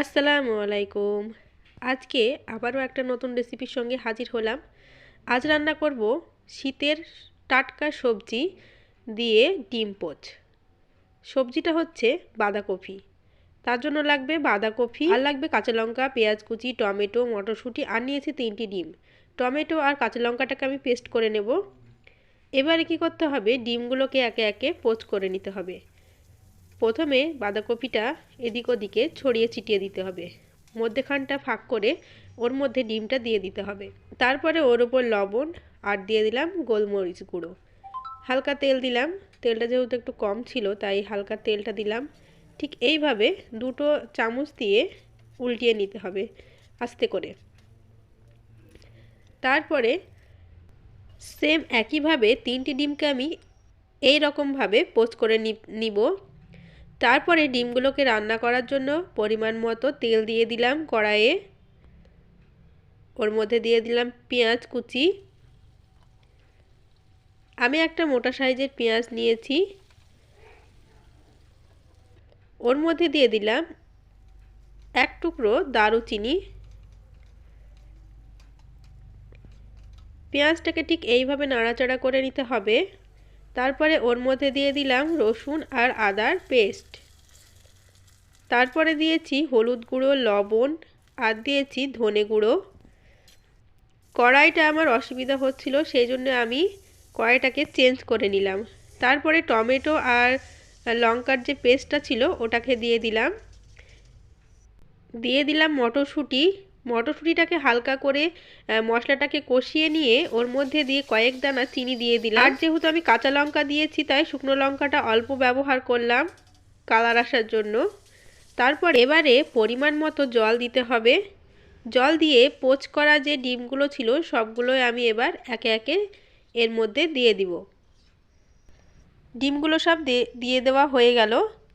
আসসালামু আলাইকুম। আজকে আবারও একটা নতুন রেসিপির সঙ্গে হাজির হলাম। আজ রান্না করব শীতের টাটকা সবজি দিয়ে ডিম পোচ। সবজিটা হচ্ছে বাঁধাকপি। তার জন্য লাগবে বাঁধাকপি, আর লাগবে কাঁচা লঙ্কা, পেঁয়াজ কুচি, টমেটো, মটরশুঁটি, আর নিয়েছি তিনটি ডিম। টমেটো আর কাঁচা লঙ্কাটাকে আমি পেস্ট করে নেব। এবারে কি করতে হবে? ডিমগুলোকে একে একে পোচ করে নিতে হবে। প্রথমে বাঁধাকপিটা এদিক ওদিকে ছড়িয়ে ছিটিয়ে দিতে হবে। মধ্যেখানটা ফাঁক করে ওর মধ্যে ডিমটা দিয়ে দিতে হবে। তারপরে ওর ওপর লবণ আর দিয়ে দিলাম গোলমরিচ গুঁড়ো। হালকা তেল দিলাম। তেলটা যেহেতু একটু কম ছিল, তাই হালকা তেলটা দিলাম। ঠিক এইভাবে দুটো চামচ দিয়ে উল্টিয়ে নিতে হবে আস্তে করে। তারপরে সেম একইভাবে তিনটি ডিমকে আমি এই রকমভাবে পোচ করে নিব। তারপরে ডিমগুলোকে রান্না করার জন্য পরিমাণ মতো তেল দিয়ে দিলাম কড়াইয়ে। ওর মধ্যে দিয়ে দিলাম পেঁয়াজ কুচি। আমি একটা মোটা সাইজের পেঁয়াজ নিয়েছি। ওর মধ্যে দিয়ে দিলাম এক টুকরো দারুচিনি। পেঁয়াজটাকে ঠিক এইভাবে নাড়াচাড়া করে নিতে হবে। তারপরে ওর মধ্যে দিয়ে দিলাম রসুন আর আদার পেস্ট। তারপরে দিয়েছি হলুদ গুঁড়ো, লবণ আর দিয়েছি ধনে গুঁড়ো। কড়াইটা আমার অসুবিধা হচ্ছিল, সেই জন্য আমি কড়াইটাকে চেঞ্জ করে নিলাম। তারপরে টমেটো আর লঙ্কার যে পেস্টটা ছিল, ওটাকে দিয়ে দিলাম। দিয়ে দিলাম মটরশুঁটি মটরশুঁটিটাকে হালকা করে মশলাটাকে কষিয়ে নিয়ে ওর মধ্যে দিয়ে কয়েক দানা চিনি দিয়ে দিলাম। আর যেহেতু আমি কাঁচা লঙ্কা দিয়েছি, তাই শুকনো লঙ্কাটা অল্প ব্যবহার করলাম কালার আসার জন্য। তারপর এবারে পরিমাণ মতো জল দিতে হবে। জল দিয়ে পোচ করা যে ডিমগুলো ছিল, সবগুলোই আমি এবার একে একে এর মধ্যে দিয়ে দিব। ডিমগুলো সব দিয়ে দেওয়া হয়ে গেল।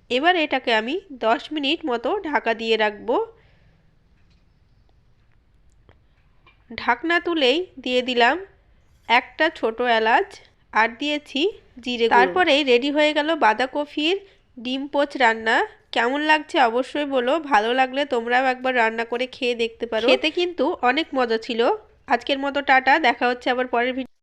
এবার এটাকে আমি দশ মিনিট মতো ঢাকা দিয়ে রাখব। ঢাকনা তুলেই দিয়ে দিলাম একটা ছোট এলাচ আর দিয়েছি জিরে তারপরেই রেডি হয়ে গেল বাঁধাকপির ডিম পোচ রান্না। কেমন লাগছে অবশ্যই বলো, ভালো লাগলে তোমরাও একবার রান্না করে খেয়ে দেখতে পারো। খেতে কিন্তু অনেক মজা ছিল। আজকের মতো টাটা, দেখা হচ্ছে আবার পরের ভিডিও